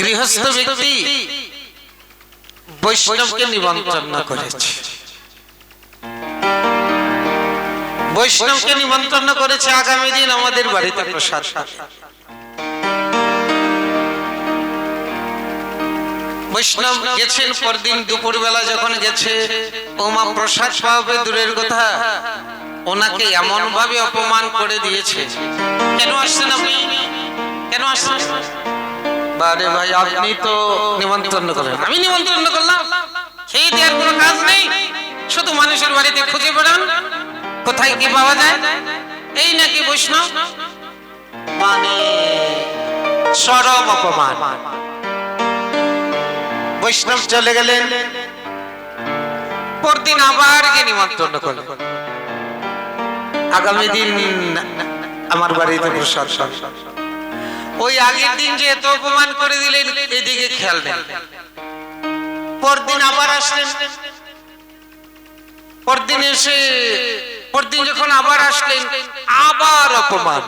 গৃহস্থ ব্যক্তি বৈষ্ণবকে নিমন্ত্রণ করেছে। বৈষ্ণবকে নিমন্ত্রণ করেছে আগামী দিন আমাদের বাড়িতে প্রসাদ। বৈষ্ণব গেছেন পরদিন দুপুরবেলা যখন গেছে ওমা প্রসাদ পাবে দূরের কথা। ওনাকে এমন ভাবে অপমান করে দিয়েছে। কেন আসছেন আপনি? কেন আসছেন? বারে ভাই, আপনি তো নিমন্ত্রণ করলেন। আমি নিমন্ত্রণ করলাম। খেয়ে দেওয়ার কোনো কাজ নেই। শুধু মানুষের বাড়িতে খুঁজে বেড়ান। কোথায় কি পাওয়া যায়? এই নাকি বৈষ্ণব? মানে চরম অপমান। বৈষ্ণব চলে গেলেন। পরদিন আবার গিয়ে নিমন্ত্রণ করলেন। আগামী দিন আমার বাড়িতে প্রসাদ। ওই আগের দিন যে এত অপমান করে দিলেন, এদিকে খেয়াল নেই। পরদিন আবার আসলেন। পরদিন এসে, পরদিন যখন আবার আসলেন, আবার অপমান।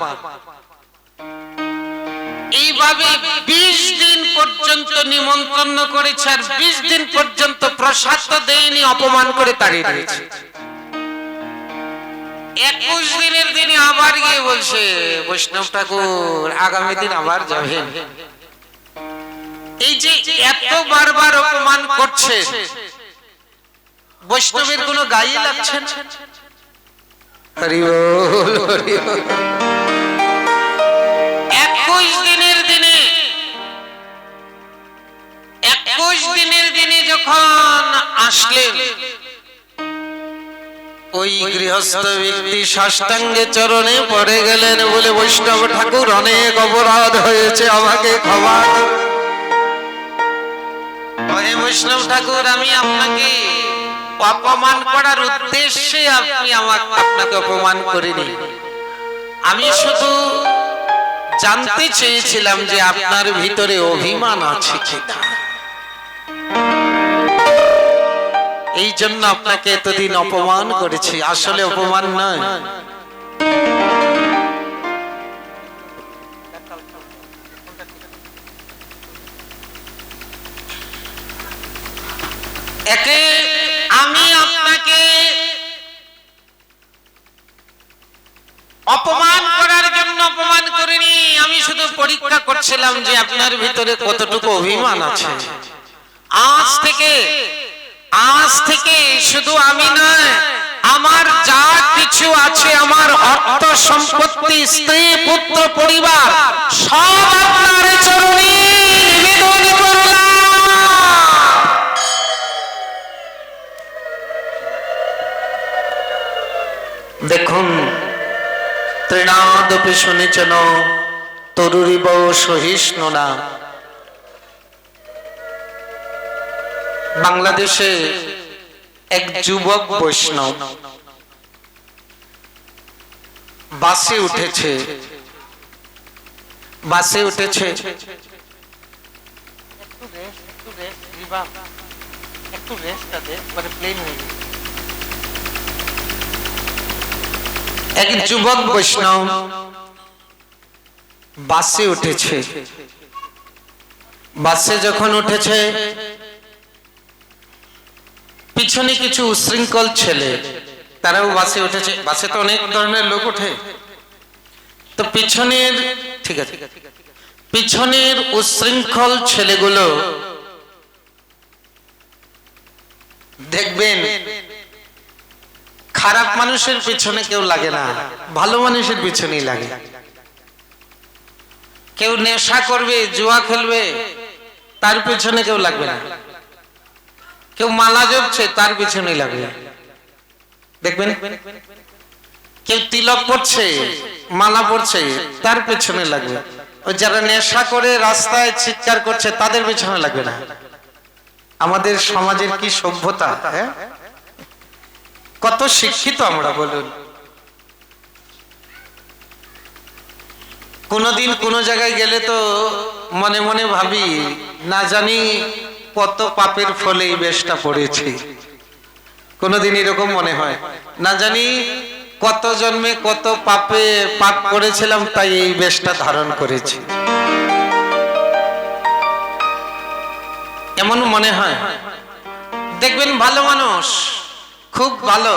এইভাবে বিশ দিন পর্যন্ত নিমন্ত্রণ করেছে আর বিশ দিন পর্যন্ত প্রসাদ দেয়নি, অপমান করে তাড়িয়ে দিয়েছে একুশ দিনের দিনে আবার গিয়ে বলছে বৈষ্ণব ঠাকুর আগামী দিন আবার যাবেন। এই যে এত বারবার অপমান করছে বৈষ্ণবের কোনো গায়ে লাগছে হরি বল, হরি একুশ দিনের দিনে একুশ দিনের দিনে যখন আসলেন ওই গৃহস্থ ব্যক্তি সাষ্টাঙ্গে চরণে পড়ে গেলেন বলে বৈষ্ণব ঠাকুর অনেক অপরাধ হয়েছে, আমাকে ক্ষমা। বৈষ্ণব ঠাকুর, আমি আপনাকে অপমান করার উদ্দেশ্যে আপনি আমাকে আপনাকে অপমান করিনি আমি শুধু জানতে চেয়েছিলাম যে আপনার ভিতরে অভিমান আছে কিনা এই জন্য আপনাকে এতদিন অপমান করেছি। আসলে অপমান নয়। আমি আপনাকে অপমান করার জন্য অপমান করিনি। আমি শুধু পরীক্ষা করছিলাম যে আপনার ভিতরে কতটুকু অভিমান আছে। আজ থেকে আজ থেকে শুধু আমি নয়, আমার যা কিছু আছে, আমার অর্থ সম্পত্তি, স্ত্রী, পুত্র, পরিবার, সব আপনার চরণে নিবেদন করলাম। দেখুন তৃণাদপি শুনেছেন তরুরিব সহিষ্ণু না। বাংলাদেশে এক যুবক বৈষ্ণব বাসে উঠেছে। বাসে উঠেছে। যাবে এক যুবক বৈষ্ণব বাসে উঠেছে। বাসে যখন উঠেছে পিছনে কিছু উশৃঙ্খল ছেলে। তারাও বাসে উঠেছে। বাসে তো অনেক ধরনের লোক ওঠে। তো পিছনের ঠিক আছে। পিছনের উশৃঙ্খল ছেলেগুলো দেখবেন, খারাপ মানুষের পিছনে কেউ লাগে না, ভালো মানুষের পিছনেই লাগে। কেউ নেশা করবে, জুয়া খেলবে, তার পিছনে কেউ লাগবে না। কেউ মালা জপছে, তার পিছনেই লাগবে দেখবেন? কেউ তিলক পড়ছে, মালা পড়ছে, তার পেছনে লাগবে ওই যারা নেশা করে, রাস্তায় চিৎকার করছে, তাদের পেছনে লাগবে না। আমাদের সমাজের কি সভ্যতা হ্যাঁ? কত শিক্ষিত আমরা, বলুন। কোনদিন কোন জায়গায় গেলে তো মনে মনে ভাবি, না জানি কত পাপের ফলে এই বেশটা পড়েছি। কোনদিন এরকম মনে হয়। না জানি কত জন্মে কত পাপে পাপ করেছিলাম, তাই এই বেশটা ধারণ করেছি। এমন মনে হয়। দেখবেন ভালো মানুষ, খুব ভালো,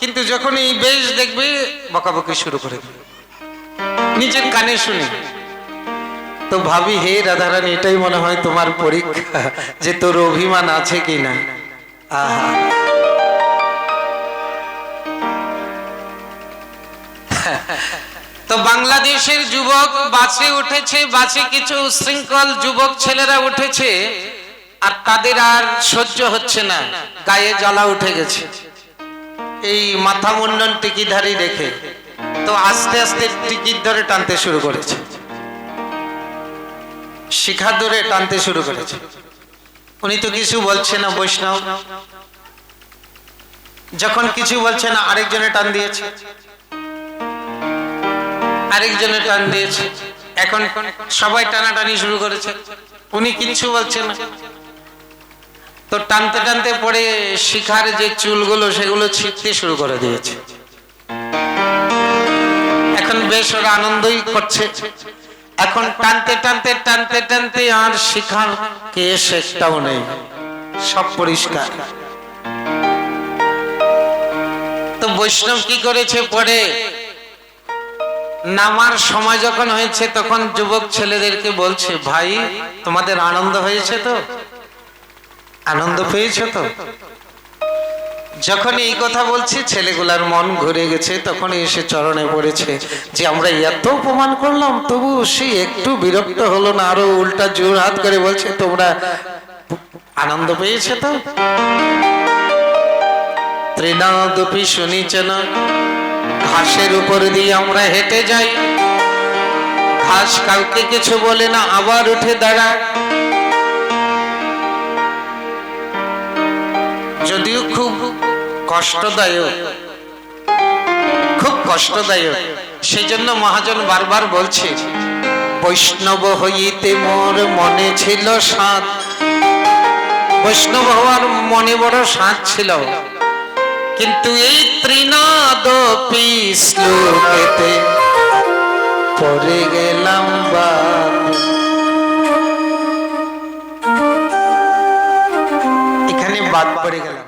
কিন্তু যখন এই বেশ দেখবে বকাবকি শুরু করে নিজের কানে শুনি। তো ভাবি, হে রাধারানী, এটাই মনে হয় তোমার পরীক্ষা যে তোর অভিমান আছে কি না আহা। তো বাংলাদেশের যুবক বাসে উঠেছে, বাসে কিছু শৃঙ্খল যুবক ছেলেরা উঠেছে, আর তাদের আর সহ্য হচ্ছে না, গায়ে জ্বালা উঠে গেছে। এই মাথা মুন্ডন টিকিধারি রেখে তো আস্তে আস্তে টিকিট ধরে টানতে শুরু করেছে। শিখা ধরে টানতে শুরু করেছে। উনি তো কিছু বলছে না, বৈষ্ণব। যখন কিছু বলছে না, আরেকজনে টান দিয়েছে। আরেকজনে টান দিয়েছে। এখন সবাই টানাটানি শুরু করেছে। উনি কিছু বলছেন না। তো টানতে টানতে পরে শিখার যে চুলগুলো, সেগুলো ছিঁড়তে শুরু করে দিয়েছে। এখন বেশ ওরা আনন্দই করছে। এখন টানতে টানতে টানতে টানতে আর শিখার কেস একটাও নেই। সব পরিষ্কার। তো বৈষ্ণব কি করেছে পরে? নামার সময় যখন হয়েছে, তখন যুবক ছেলেদেরকে বলছে, ভাই, তোমাদের আনন্দ হয়েছে তো? আনন্দ পেয়েছ তো? যখন এই কথা বলছি, ছেলেগুলার মন ঘুরে গেছে তখন এসে চরণে পড়েছে যে, আমরা এত অপমান করলাম, তবু সে একটু বিরক্ত হলো না, আরও উল্টা জোর হাত করে বলছে, তোমরা আনন্দ পেয়েছে তো? তৃণাদপি শুনিছে না ঘাসের উপর দিয়ে আমরা হেঁটে যাই। ঘাস কাউকে কিছু বলে না, আবার উঠে দাঁড়ায়। যদিও খুব কষ্টদায়ক। খুব কষ্টদায়ক। সেই জন্য মহাজন বারবার বলছে, বৈষ্ণব হইতে মোর মনে ছিল সাত। বৈষ্ণব হওয়ার মনে বড় সাত ছিল। কিন্তু এই ত্রিনাদপি শ্লোকেতে পড়ে গেলাম বাদ। এখানে বাদ পড়ে গেলাম।